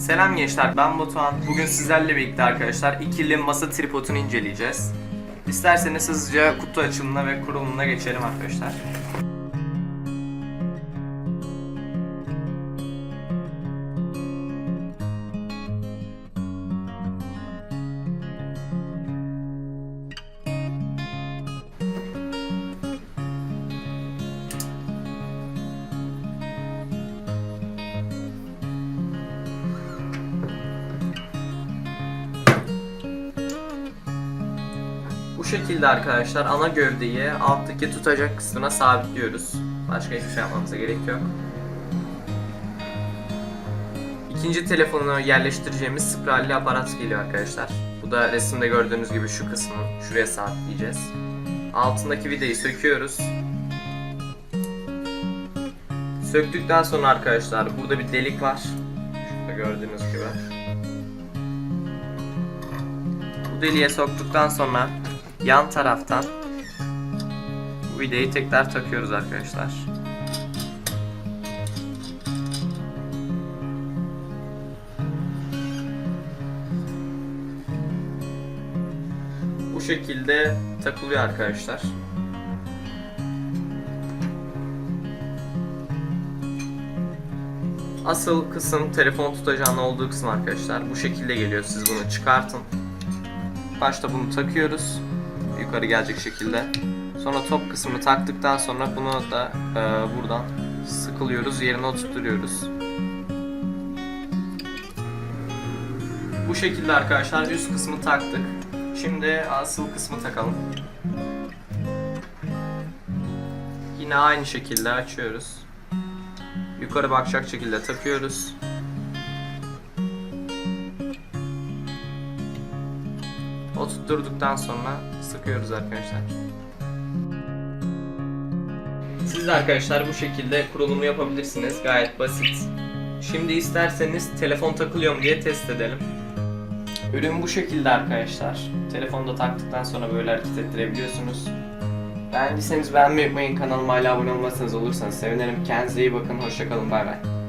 Selam gençler ben Batuhan. Bugün sizlerle birlikte arkadaşlar ikili masa tripodunu inceleyeceğiz. İsterseniz hızlıca kutu açılımına ve kurulumuna geçelim arkadaşlar. Şekilde arkadaşlar ana gövdeyi alttaki tutacak kısmına sabitliyoruz. Başka hiçbir şey yapmamıza gerek yok. İkinci telefonu yerleştireceğimiz spiralli aparat geliyor arkadaşlar. Bu da resimde gördüğünüz gibi şu kısmı şuraya sabitleyeceğiz. Altındaki vidayı söküyoruz. Söktükten sonra arkadaşlar burada bir delik var. Şurada gördüğünüz gibi. Bu deliğe soktuktan sonra yan taraftan bu vidayı tekrar takıyoruz arkadaşlar. Bu şekilde takılıyor arkadaşlar. Asıl kısım telefon tutacağının olduğu kısım arkadaşlar. Bu şekilde geliyor. Siz bunu çıkartın. Başta bunu takıyoruz. Yukarı gelecek şekilde. Sonra top kısmını taktıktan sonra bunu da e, buradan sıkılıyoruz. Yerine oturtuyoruz. Bu şekilde arkadaşlar üst kısmı taktık. Şimdi asıl kısmı takalım. Yine aynı şekilde açıyoruz. Yukarı bakacak şekilde takıyoruz. Oturtturduktan sonra sıkıyoruz arkadaşlar. Siz de arkadaşlar bu şekilde kurulumu yapabilirsiniz. Gayet basit. Şimdi isterseniz telefon takılıyor mu diye test edelim. Ürün bu şekilde arkadaşlar. Telefonda taktıktan sonra böyle hareket ettirebiliyorsunuz. Beğendiyseniz beğenmeyi unutmayın. Kanalıma hala abone olmazsanız olursanız sevinirim. Kendinize iyi bakın. Hoşçakalın. Bay bay.